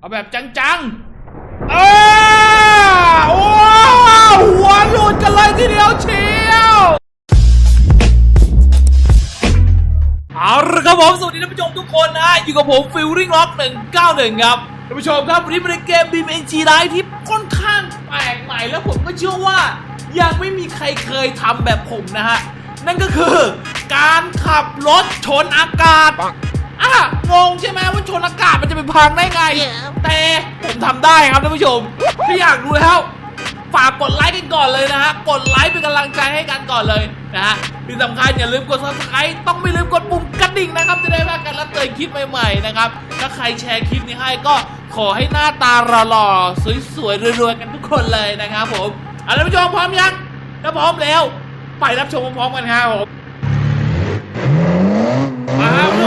เอาแบบจังๆเออโอ้หัวหลุดกันเลยทีเดียวเชียวเอาละครับผมสวัสดีท่านผู้ชมทุกคนนะ อยู่กับผมฟิลลิ่งล็อก191 ครับท่านผู้ชมครับวันนี้เป็นเกม BMG Live ที่ค่อนข้างแปลกใหม่แล้วผมก็เชื่อว่ายังไม่มีใครเคยทำแบบผมนะฮะ นั่นก็คือการขับรถชนอากาศ อะงงใช่ไหมว่าชนอากาศมันจะไปพังได้ไง แต่ผมทำได้ครับท่านผู้ชมถ้าอยากดูแล้ว ฝากกดไลค์กันก่อนเลยนะฮะ กดไลค์เป็นกำลังใจให้กันก่อนเลยนะฮะที่สำคัญอย่าลืมกด subscribe ต้องไม่ลืมกดปุ่มกระดิ่งนะครับ จะได้ไม่พลาดการรับเตือนคลิปใหม่ๆนะครับ ถ้าใครแชร์คลิปนี้ให้ก็ขอให้หน้าตาหล่อๆสวยๆรวยๆกันทุกคนเลยนะครับผมเอาละท่านผู้ชมพร้อมยังถ้าพร้อมแล้ว ไปรับชมพร้อมๆกันครับผม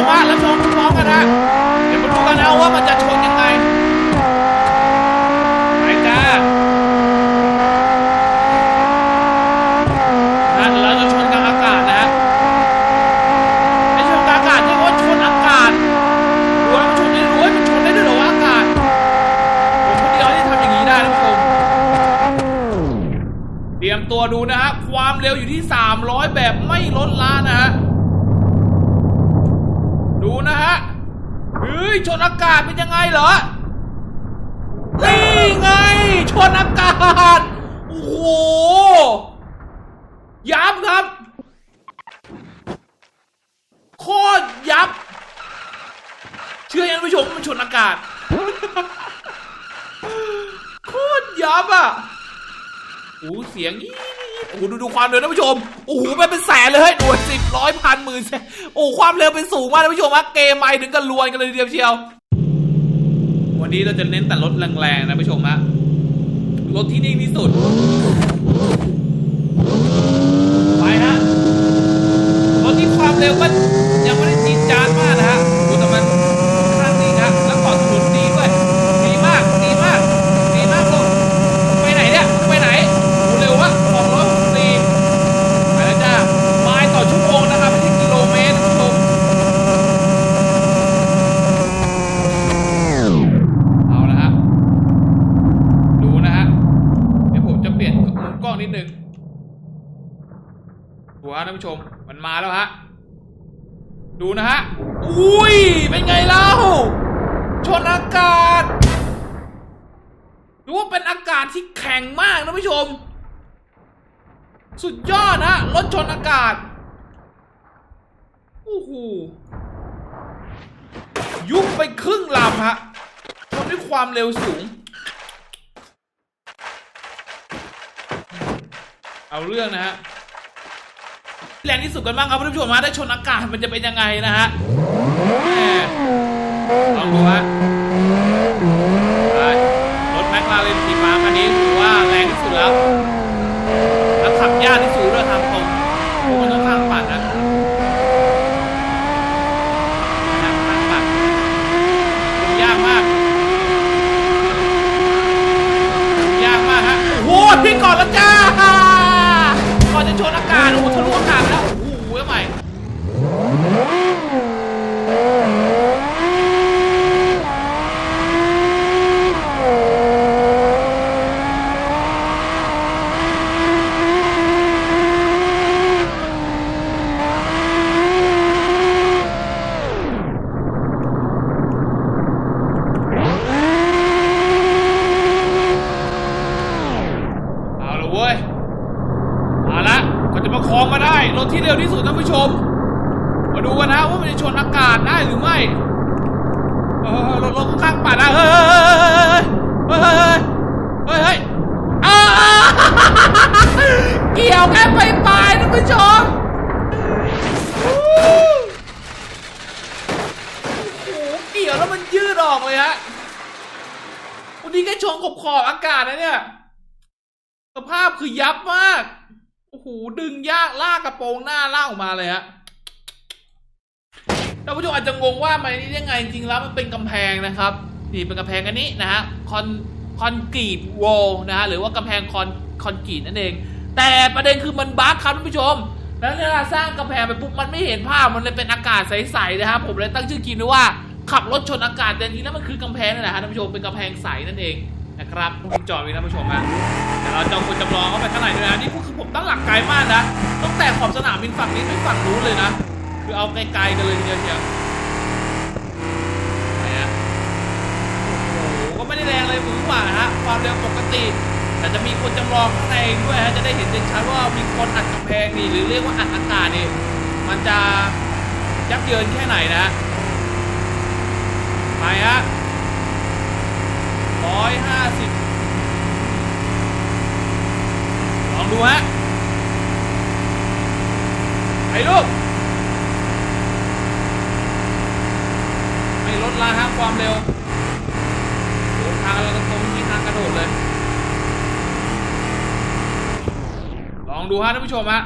มาครับเรื่องว่ารับชมพร้อมกันนะเดี๋ยวมาดูกันนะว่ามันจะชนยังไงไปจ้านะเดี๋ยวเราจะชนกลางอากาศนะไม่ชนกลางอากาศที่ว่าชนอากาศรู้ว่ามันชนได้รู้ว่ามันชนได้ด้วยเหรอวะอากาศผมคนเดียวที่ทำอย่างนี้ได้นะผู้ชมเตรียมตัวดูนะฮะความเร็วอยู่ที่ 300 แบบไม่ลดละนะฮะ ดูนะฮะ เฮ้ย ชนอากาศเป็นยังไงเหรอ นี่ไง ชนอากาศ โอ้โหยับครับ โคตรยับ เชื่อยังผู้ชมมันชนอากาศ โคตรยับอะ โอ้เสียงอี้โอ้โหดูดูความเร็วท่านผู้ชม โอ้โหไปเป็นแสนเลยเฮ้ยหน่วยสิบร้อยพันหมื่นแสนโอ้ความเร็วเป็นสูงมากท่านผู้ชมฮะเกมไม่ถึงกันลวนกันเลยทีเดียวเชียว วันนี้เราจะเน้นแต่รถแรงๆนะผู้ชมฮะรถที่นิ่งที่สุด ไปฮะรถที่ความเร็วก็ยังไม่ได้จีดจานมากนะฮะดูแต่มันข้างนิ่งฮะแล้วเกาะถนนดีด้วย ดีมาก ดีมาก ดีมากลูกไปไหนเนี่ย ไปไหนโอ้เร็ววะสองร้อยหกสิบสี่ไปแล้วจ้าไมล์ต่อชั่วโมงนะครับไม่ใช่กิโลเมตรนะผู้ชม เอาละฮะ ดูนะฮะ เดี๋ยวผมจะเปลี่ยนมุมกล้องนิดนึงดูฮะท่านผู้ชม มันมาแล้วฮะ ดูนะฮะ อุ้ย เป็นไงเล่า ชนอากาศดูว่าเป็นอากาศที่แข็งมากนะผู้ชม สุดยอดนะรถชนอากาศโอ้โหยุบไปครึ่งลำฮะชนด้วยความเร็วสูง เอาเรื่องนะฮะแรงที่สุดกันบ้างครับท่านผู้ชมฮะได้ชนอากาศมันจะเป็นยังไงนะฮะ ลองดูฮะรถแมคลาเรนสีฟ้าคันนี้ถือว่าแรงที่สุดแล้วขับยากที่สุดด้วยทางตรงเพราะมันต้องข้างปัดนะทางข้างปัดมันยากมาก ยากมากฮะ โอ้โหพี่ก่อนแล้วจ้า ก่อนจะชนอากาศ โอ้โหทะลุอากาศไปแล้ว โอ้โหทำไมเอาละเว้ย เอาละก็จะประคองมาได้รถที่เร็วที่สุดท่านผู้ชม มาดูกันนะว่ามันจะชนอากาศได้หรือไม่เออรถรถข้างๆปัดนะเฮ้ยเฮ้ยเฮ้ยเฮ้ยเฮ้ยเกี่ยวแค่ไปปลายท่านผู้ชมเกี่ยวแล้วมันยืดออกเลยฮะวันนี้แค่ชนขอบขอบอากาศนะเนี่ย สภาพคือยับมาก โอ้โหดึงยากลากกระโปรงหน้าล่าออกมาเลยฮะท่านผู้ชมอาจจะงงว่ามันนี่ยังไงจริงๆแล้วมันเป็นกำแพงนะครับนี่เป็นกำแพงอันนี้นะฮะคอนคอนกรีตวอลนะฮะหรือว่ากำแพงคอนคอนกรีตนั่นเอง แต่ประเด็นคือมันบั๊กครับท่านผู้ชม แล้วเวลาสร้างกำแพงไปปุ๊บมันไม่เห็นภาพมันเลยเป็นอากาศใสๆนะครับผมเลยตั้งชื่อคลิปนี้ว่าขับรถชนอากาศแต่จริงแล้วมันคือกำแพงนั่นแหละฮะท่านผู้ชมเป็นกำแพงใสนั่นเอง นะครับผมจอดไว้ท่านผู้ชมฮะแต่เราจะเอาคนจำลองเข้าไปข้างในด้วยนะนี่คือผมตั้งหลักไกลมากนะตั้งแต่ขอบสนามบินฝั่งนี้ไปฝั่งนู้นเลยนะ คือเอาไกลๆกันเลยทีเดียวเชียวไหนฮะโอ้โหก็ไม่ได้แรงเลยหมือหว่าฮะความเร็วปกติ แต่จะมีคนจำลองข้างในด้วยฮะจะได้เห็นชัดๆว่ามีคนอัดกำแพงนี่หรือเรียกว่าอัดอากาศนี่มันจะยับเยินแค่ไหนนะฮะไปฮะ ร้อยห้าสิบลองดูฮะไปลูกไม่ลดละฮะความเร็วโอ้ทางเราตรงนี้ทางกระโดดเลย ลองดูฮะท่านผู้ชมฮะ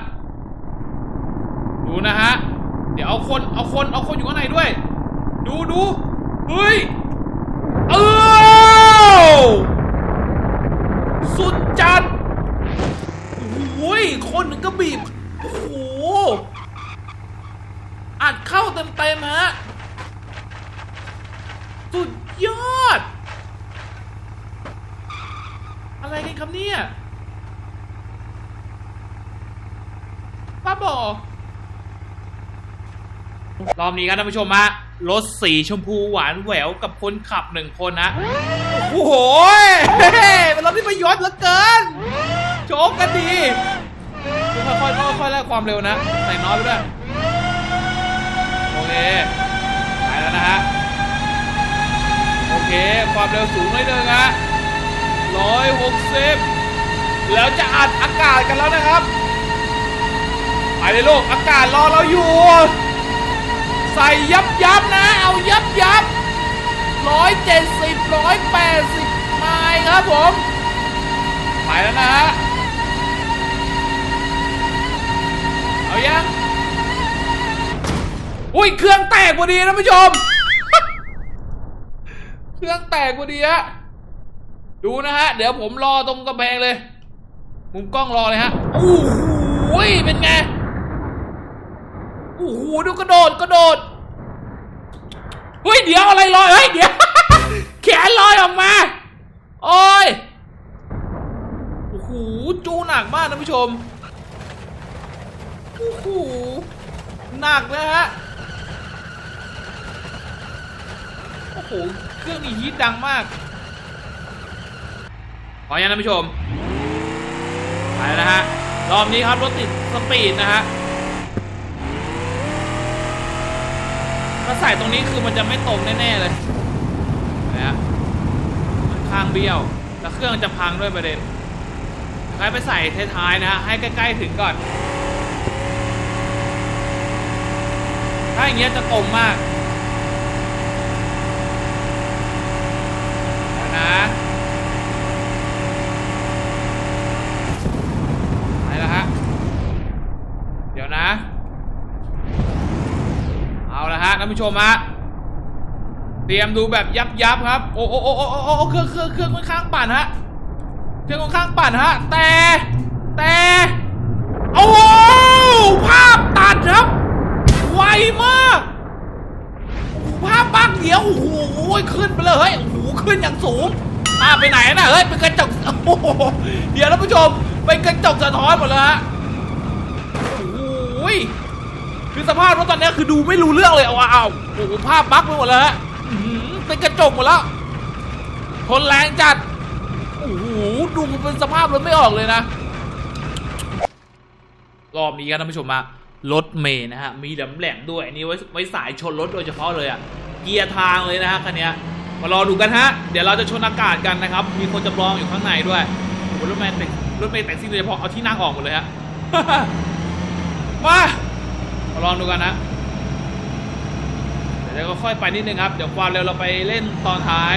ดูนะฮะ เดี๋ยวเอาคน เอาคน เอาคนอยู่ข้างในด้วย ดูดูเฮ้ย สุดจัดโอ้ยคนหนึ่งก็บีบ โอ้โห อัดเข้าเต็มๆฮะ สุดยอด อะไรกันครับเนี่ยป้าบอกรอบนี้ครับท่านผู้ชมฮะ รถสีชมพูหวานแหววกับคนขับหนึ่งคนนะโอ้โหเป็นรถที่ประยชน์เหลือเกินโชคกันดีค่อยๆค่อยๆไล่ความเร็วนะใส่น้อยไปด้วยโอเคไปแล้วนะฮะโอเค ความเร็วสูงนิดนึงฮะร้อยหกสิบแล้วจะอัดอากาศกันแล้วนะครับไปเลยลูกอากาศรอเราอยู่ ใส่ยับยับนะ เอายับยับร้อยเจ็ดสิบร้อยแปดสิบไมล์ครับผมไปแล้วนะฮะเอายังอุ้ยเครื่องแตกพอดีนะผู้ชม เครื่องแตกพอดีฮะดูนะฮะ เดี๋ยวผมรอตรงกำแพงเลย มุมกล้องรอเลยฮะโอ้โหเป็นไง อ้โหดูกระโดดกระโดดเฮ้ยเดี๋ยวอะไรลอยเฮ้ยเดี๋ยวแขนลอยออกมาโอ้ยโอ้โหจูหนักมากนะผู้ชมโอ้โหหนักนะฮะโอ้โหเครื่องนี้ฮีทดังมากขออนุญาตนะผู้ชมไปแล้วนะฮะรอบนี้ครับรถติดสปีดนะฮะ ถ้า ใส่ตรงนี้คือมันจะไม่ตรงแน่ๆเลยนะฮะมันข้างเบี้ยว แล้วเครื่องจะพังด้วยประเด็นใครไปใส่ท้ายๆนะฮะให้ใกล้ๆถึงก่อน ถ้าอย่างเงี้ยจะตรงมากแล้วนะไปแล้วฮะ เดี๋ยวนะ เอาละฮะท่าน ผู้ชมฮะเตรียมดูแบบยับยับครับโอ้โอ้โอ้โอ้โอ้โอ้เครื่องเครื่องเครื่องค่อนข้างปั่นฮะเครื่องค่อนข้างปั่นฮะ แต่แต่โอ้โหภาพตัดครับ ไวมากภาพบักเดียวโอ้โหขึ้นไปเลยเฮ้ยโอ้โหขึ้นอย่างสูงภาพไปไหนน่ะเฮ้ยเป็นกระจกโอ้โหเดี๋ยวท่านผู้ชมเป็นกระจกสะท้อนหมดเลยฮะโอ้โห คือสภาพรถตอนนี้คือดูไม่รู้เรื่องเลยเอาเอาเอาโอ้โหภาพบั๊กไปหมดเลยฮะเป็นกระจกหมดแล้วทนแรงจัดโอ้โหดูเป็นสภาพรถไม่ออกเลยนะ รอบนี้ครับท่านผู้ชมมารถเมย์นะฮะมีแหลมแหลมๆด้วยอันนี้ไว้ไว้สายชนรถโดยเฉพาะเลยอะเกียร์ทางเลยนะฮะคันนี้มารอดูกันฮะเดี๋ยวเราจะชนอากาศกันนะครับ มีคนจำลองอยู่ข้างในด้วยโอ้โหรถเมย์แต่งรถเมย์แต่งซิ่งโดยเฉพาะเอาที่นั่งออกหมดเลยฮะมา ลองดูกันนะ เดี๋ยวก็ค่อยไปนิดนึงครับ เดี๋ยวความเร็วเราไปเล่นตอนท้าย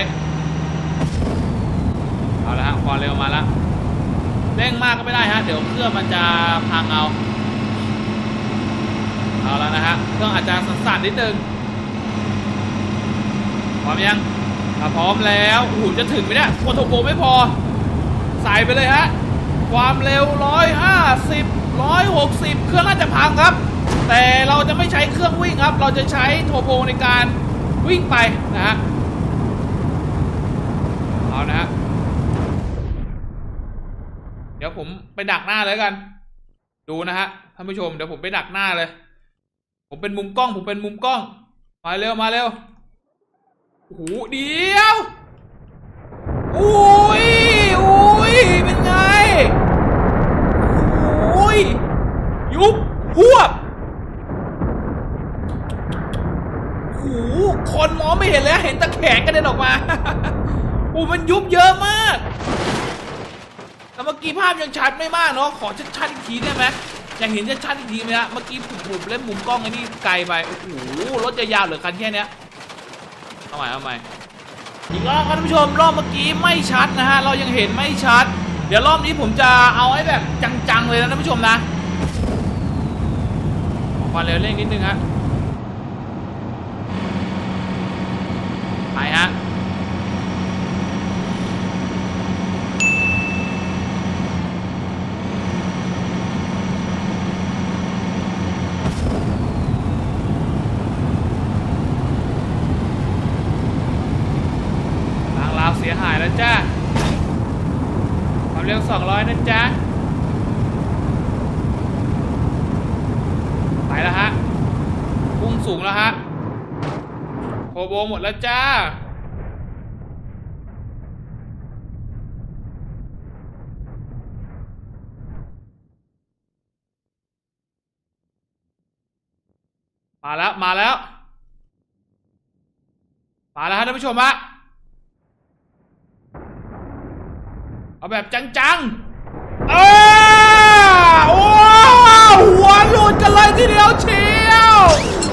เอาละฮะความเร็วมาแล้วเร่งมากก็ไม่ได้ฮะ เดี๋ยวเครื่องมันจะพังเอา เอาแล้วนะฮะ เครื่องอาจจะสั่นๆนิดนึง พร้อมยังถ้าพร้อมแล้วโอ้โหจะถึงไหมเนี่ยโคโทโกไม่พอ ใส่ไปเลยฮะ ความเร็ว 150 160 เครื่องน่าจะพังครับ แต่เราจะไม่ใช้เครื่องวิ่งครับ เราจะใช้โทโบในการวิ่งไปนะฮะเอานะฮะเดี๋ยวผมไปดักหน้าเลยกัน ดูนะฮะท่านผู้ชมเดี๋ยวผมไปดักหน้าเลย ผมเป็นมุมกล้องผมเป็นมุมกล้อง มาเร็วมาเร็วโอ้โหเดียวอุ้ยอุ้ยเป็นไงอุ้ยยุบหวบโอ้โหคนมองไม่เห็นเลยเห็นตะแขงกระเด็นออกมาโอ้มันยุบเยอะมากแต่เมื่อกี้ภาพยังชัดไม่มากเนาะขอชัดๆอีกทีได้ไหมอยากเห็นชัดๆอีกทีไหมฮะเมื่อกี้ผมผมเล่นมุมกล้องไอ้นี่ไกลไปโอ้โหรถจะยาวเหลือคันแค่เนี้ยเอาใหม่เอาใหม่อีกรอบครับท่านผู้ชมรอบเมื่อกี้ไม่ชัดนะฮะเรายังเห็นไม่ชัด เดี๋ยวรอบนี้ผมจะเอาให้แบบจังๆเลยนะท่านผู้ชมนะความเร็วเร่งนิดนึงฮะ ไปฮะทางลาวเสียหายแล้วจ้าความเร็ว200นะจ๊ะ ไปแล้วฮะพุ่งสูงแล้วฮะ โคโบหมดแล้วจ้า มาแล้ว มาแล้ว มาแล้วฮะท่านผู้ชมฮะเอาแบบจังๆเออโอ้หัวหลุดกันเลยทีเดียวเชียว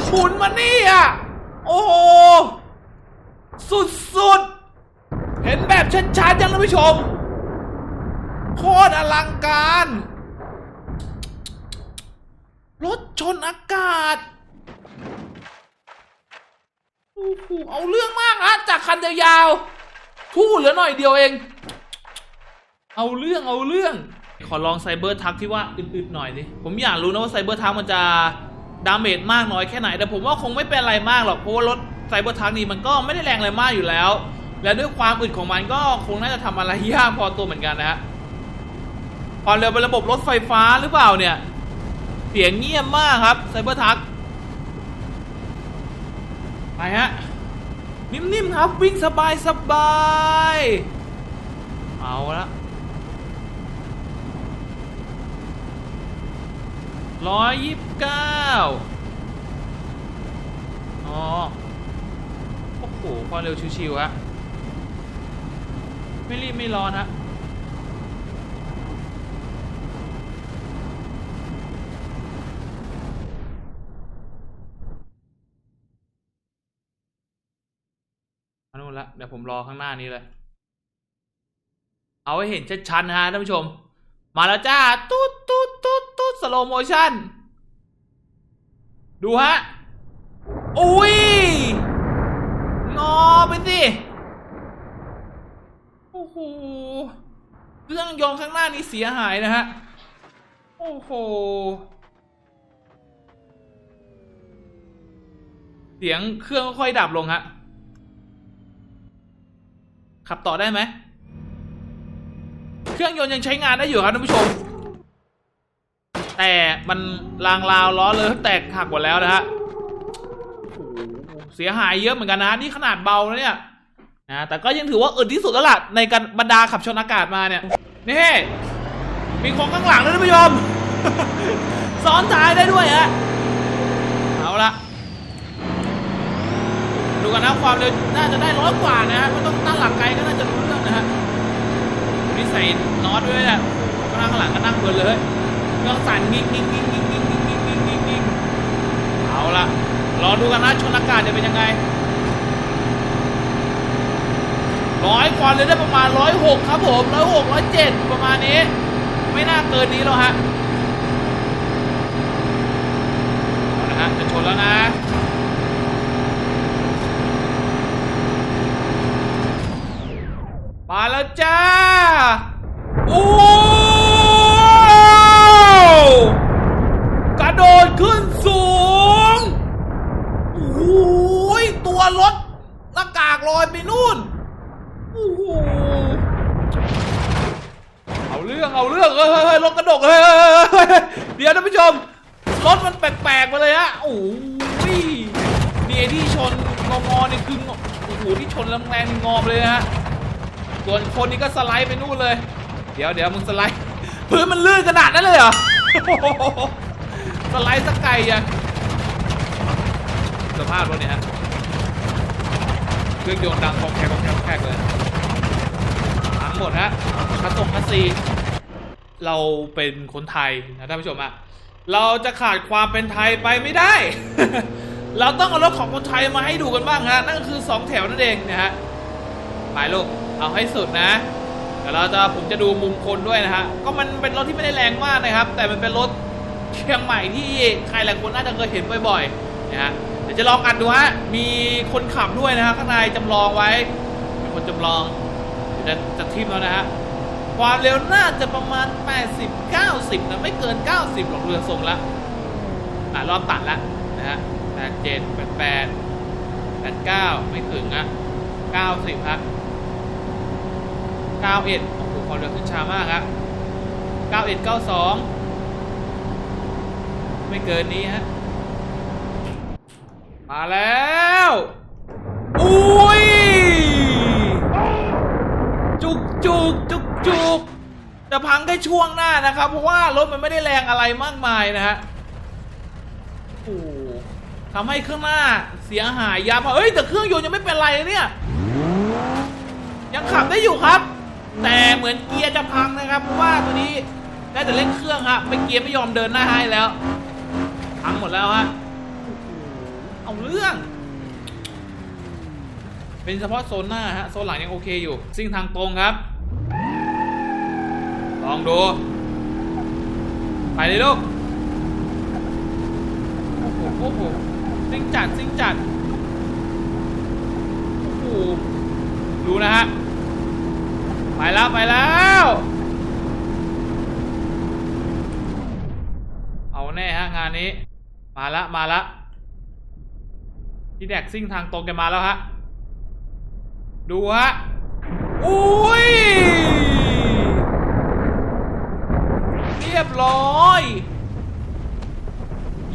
หมุนมานี่อะ โอ้โห สุดๆเห็นแบบชัดๆยังท่านผู้ชม โคตรอลังการ รถชนอากาศโอ้โหเอาเรื่องมากฮะจากคันยาวๆทู่เหลือหน่อยเดียวเอง เอาเรื่องเอาเรื่อง ขอลองไซเบอร์ทักที่ว่าอึดๆหน่อยดิผมอยากรู้นะว่าไซเบอร์ทักมันจะ ดาเมจมากน้อยแค่ไหน แต่ผมว่าคงไม่เป็นอะไรมากหรอกเพราะว่ารถไซเบอร์ทักนี่มันก็ไม่ได้แรงอะไรมากอยู่แล้ว และด้วยความอึดของมันก็คงน่าจะทำอะไรยากพอตัวเหมือนกันนะฮะความเร็วเป็นระบบรถไฟฟ้าหรือเปล่าเนี่ย เสียงเงียบมากครับไซเบอร์ทักไปฮะนิ่มๆครับวิ่งสบายสบายๆเอาละ ร้อยยี่สิบเก้าอ๋อ โอ้โหความเร็วชิวๆฮะ ไม่รีบไม่ร้อนฮะนู่นละ เดี๋ยวผมรอข้างหน้านี้เลย เอาให้เห็นชัดๆนะฮะท่านผู้ชม มาแล้วจ้า ตุ๊ดตุ๊ดตุ๊ดตุ๊ดสโลโมชั่น ดูฮะ อุ้ย งอไปสิ โอ้โหเครื่องยนต์ข้างหน้านี้เสียหายนะฮะ โอ้โห เสียงเครื่องค่อยดับลงฮะ ขับต่อได้ไหม เครื่องยนต์ยังใช้งานได้อยู่ครับท่านผู้ชม แต่มันรางราวล้อเลยแตกหักหมดแล้วนะฮะเสียหายเยอะเหมือนกันนะนี่ขนาดเบาแล้วเนี่ยนะแต่ก็ยังถือว่าอึดที่สุดแล้วล่ะในการบรรดาขับชนอากาศมาเนี่ยนี่มีของข้างหลังด้วยท่านผู้ชมซ้อนท้ายได้ด้วยฮะเอาละดูกันนะความเร็วน่าจะได้ร้อยกว่านะฮะไม่ต้องตั้งหลักไกลก็น่าจะรู้เรื่องนะฮะ นี่ใส่น็อตด้วยเนี่ยก็นั่งข้างหลังก็นั่งเพลินเลยเครื่องสั่นงิงงิงงิงงิงงิงงิงงิงงิงงิงงิงเอาละรอดูกันนะชนอากาศจะเป็นยังไงร้อยความเร็วได้ประมาณร้อยหกครับผมร้อยหกร้อยเจ็ดประมาณนี้ ไม่น่าเกินนี้หรอกฮะเอาละฮะจะชนแล้วนะมาแล้วจ้า โอ้กระโดดขึ้นสูงโอ้ยตัวรถลอยไปนู่นโอ้โหเอาเรื่องเอาเรื่องเฮ้ยเฮ้ยรถกระดกเฮ้ยเดี๋ยวท่านผู้ชมรถมันแปลกๆมาเลยฮะโอ้ยนี่ไอ้ที่ชนงองอนี่คืองโอ้โหที่ชนแรงๆงอมเลยฮะส่วนคนนี้ก็สไลด์ไปนู่นเลย เดี๋ยวเดี๋ยวมึงสไลด์พื้นมันลื่นขนาดนั้นเลยเหรอสไลด์สักไกลยังสภาพรถเนี่ยฮะเครื่องยนต์ดังกองแคกกองแคกแคกเลยทั้งหมดฮะคัสตงคัสซีเราเป็นคนไทยนะท่านผู้ชมอะเราจะขาดความเป็นไทยไปไม่ได้ เราต้องเอารถของคนไทยมาให้ดูกันบ้างฮะนั่นก็คือ 2 แถวนั่นเองนะฮะหมายลูกเอาให้สุดนะ ดี๋ยวเราจะผมจะดูมุมคนด้วยนะฮะก็มันเป็นรถที่ไม่ได้แรงมากนะครับ แต่มันเป็นรถเชียงใหม่ที่ใครหลายคนน่าจะเคยเห็นบ่อยๆนะฮะเดี๋ยวจะลองอัดดูฮะมีคนขับด้วยนะฮะข้างในจำลองไว้มีคนจำลองเดี๋ยวจะจะทิมแล้วนะฮะความเร็วน่าจะประมาณ 80 90นะไม่เกิน 90หรอกเรือทรงละอะรอบตัดละนะฮะ87 88 89 ไม่ถึงอะ90ฮะ 91โอ้โหความเร็วขึ้นช้ามากฮะ91 92 ไม่เกินนี้ฮะ มาแล้ว อุ้ย จุกจุกจุกจุกจะพังแค่ช่วงหน้านะครับ เพราะว่ารถมันไม่ได้แรงอะไรมากมายนะฮะ โอ้โหทำให้เครื่องหน้าเสียหายยับอะเอ้ย แต่เครื่องยนต์ยังไม่เป็นไรเนี่ย ยังขับได้อยู่ครับ แต่เหมือนเกียร์จะพังนะครับเพราะว่าตัวนี้ได้แต่เร่งเครื่องฮะไม่เกียร์ไม่ยอมเดินหน้าให้แล้วพังหมดแล้วฮะเอาเรื่อง เป็นเฉพาะโซนหน้าฮะโซนหลังยังโอเคอยู่ซิ่งทางตรงครับ ลองดู ไปเลยลูกโอ้โหโอ้โหซิ่งจัดซิ่งจัดโอ้โหดูนะฮะ ไปแล้วไปแล้ว เอาแน่ฮะงานนี้ มาละมาละพี่แดกซิ่งทางตรงแกมาแล้วฮะ ดูฮะ อุ้ย เรียบร้อย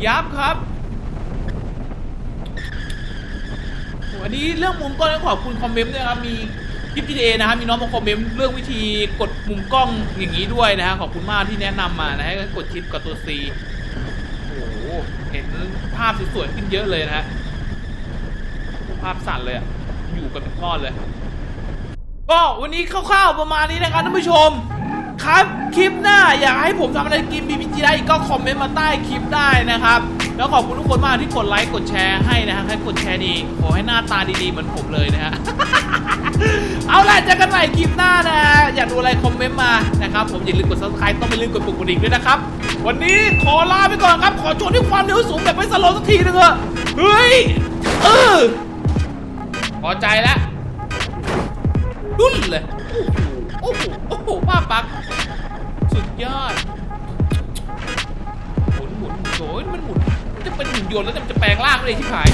ยับครับโหอันนี้เรื่องมุมกล้องต้องขอบคุณคอมเมนต์ด้วยครับ มี คลิป GTA นะครับมีน้องมาคอมเมนต์เรื่องวิธีกดมุมกล้องอย่างนี้ด้วยนะฮะขอบคุณมากที่แนะนำมานะให้กดชิปกับตัว C โอ้โหเห็นภาพสวยๆขึ้นเยอะเลยนะฮะภาพสั่นเลยอะอยู่กันเป็นก้อนเลย ก็วันนี้คร่าวๆประมาณนี้นะครับท่านผู้ชม ครับคลิปหน้าอยากให้ผมทำอะไรกินบีบีจีได้อีกก็คอมเมนต์มาใต้คลิปได้นะครับ แล้วขอบคุณทุกคนมากที่กดไลค์กดแชร์ให้นะฮะให้กดแชร์ดีขอให้หน้าตาดีๆเหมือนผมเลยนะฮะ เอาล่ะเจอกันใหม่คลิปหน้านะฮะอยากดูอะไรคอมเมนต์มานะครับผมอย่าลืมกด subscribe ต้องไม่ลืมกดปุ่มกระดิ่งด้วยนะครับ วันนี้ขอลาไปก่อนครับ ขอโชว์ที่ความเร็วสูงแบบไม่สโลว์สักทีนึงเถอะเฮ้ยเออพอใจแล้วรุ่นเลยโอ้โหโอ้โหป้าปัก สุดยอด จะเป็นหุ่นยนต์แล้วมันจะแปลงร่างได้ชิบหาย